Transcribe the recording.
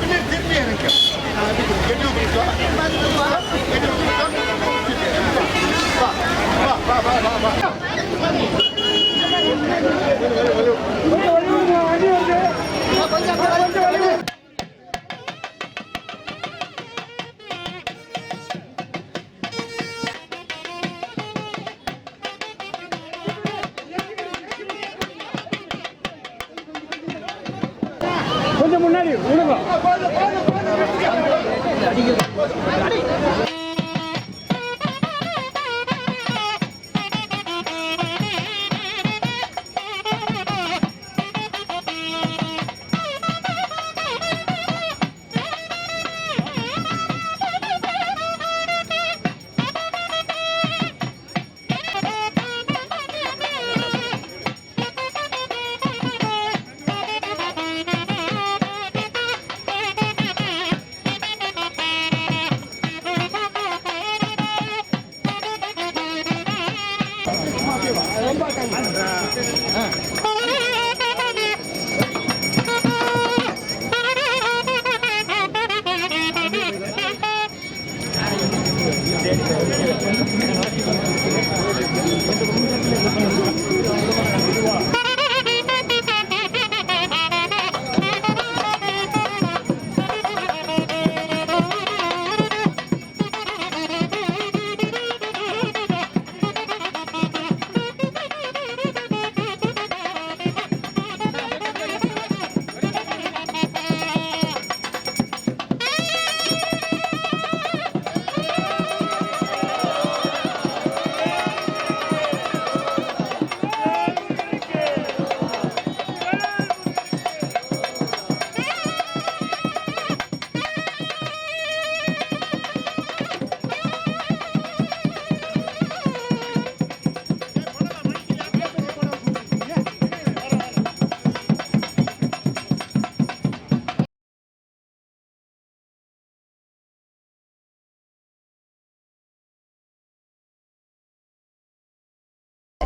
പിന്നെ പിന്നെ തിരിഞ്ഞ് എനിക്ക് கொஞ்சம் முன்னாடி விழுங்க விடுங்க